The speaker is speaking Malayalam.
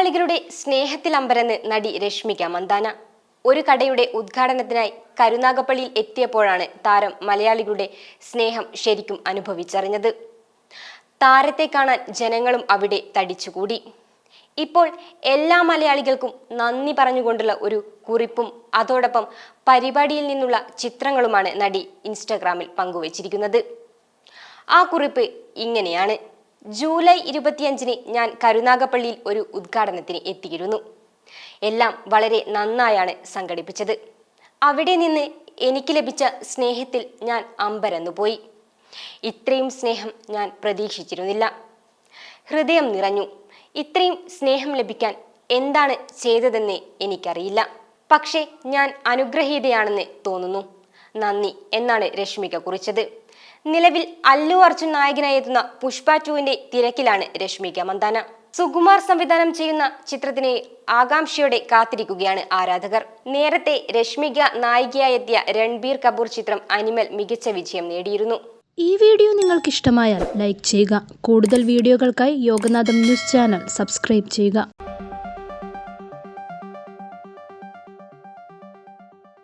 മലയാളികളുടെ സ്നേഹത്തിലമ്പരന്ന് നടി രശ്മിക മന്ദാന. ഒരു കടയുടെ ഉദ്ഘാടനത്തിനായി കരുനാഗപ്പള്ളിയിൽ എത്തിയപ്പോഴാണ് താരം മലയാളികളുടെ സ്നേഹം ശരിക്കും അനുഭവിച്ചറിഞ്ഞത്. താരത്തെ കാണാൻ ജനങ്ങളും അവിടെ തടിച്ചുകൂടി. ഇപ്പോൾ എല്ലാ മലയാളികൾക്കും നന്ദി പറഞ്ഞുകൊണ്ടുള്ള ഒരു കുറിപ്പും അതോടൊപ്പം പരിപാടിയിൽ നിന്നുള്ള ചിത്രങ്ങളുമാണ് നടി ഇൻസ്റ്റഗ്രാമിൽ പങ്കുവച്ചിരിക്കുന്നത്. ആ കുറിപ്പ് ഇങ്ങനെയാണ്. ജൂലൈ ഇരുപത്തിയഞ്ചിന് ഞാൻ കരുനാഗപ്പള്ളിയിൽ ഒരു ഉദ്ഘാടനത്തിന് എത്തിയിരുന്നു. എല്ലാം വളരെ നന്നായാണ് സംഘടിപ്പിച്ചത്. അവിടെ നിന്ന് എനിക്ക് ലഭിച്ച സ്നേഹത്തിൽ ഞാൻ അമ്പരന്നുപോയി ഇത്രയും സ്നേഹം ഞാൻ പ്രതീക്ഷിച്ചിരുന്നില്ല. ഹൃദയം നിറഞ്ഞു. ഇത്രയും സ്നേഹം ലഭിക്കാൻ എന്താണ് ചെയ്തതെന്ന് എനിക്കറിയില്ല. പക്ഷേ ഞാൻ അനുഗ്രഹീതയാണെന്ന് തോന്നുന്നു. നന്ദി എന്നാണ് രശ്മിക കുറിച്ചത്. നിലവിൽ അല്ലു അർജുൻ നായകനായി എത്തുന്ന പുഷ്പ ടുവിന്റെ തിരക്കിലാണ് രശ്മിക മന്ദാന. സുകുമാർ സംവിധാനം ചെയ്യുന്ന ചിത്രത്തിനെ ആകാംക്ഷയോടെ കാത്തിരിക്കുകയാണ് ആരാധകർ. നേരത്തെ രശ്മിക നായികയായി എത്തിയ രൺബീർ കപൂർ ചിത്രം അനിമൽ മികച്ച വിജയം നേടിയിരുന്നു. ഈ വീഡിയോ നിങ്ങൾക്ക് ഇഷ്ടമായാൽ ലൈക്ക് ചെയ്യുക. കൂടുതൽ വീഡിയോകൾക്കായി യോഗനാഥം ന്യൂസ് ചാനൽ സബ്സ്ക്രൈബ് ചെയ്യുക.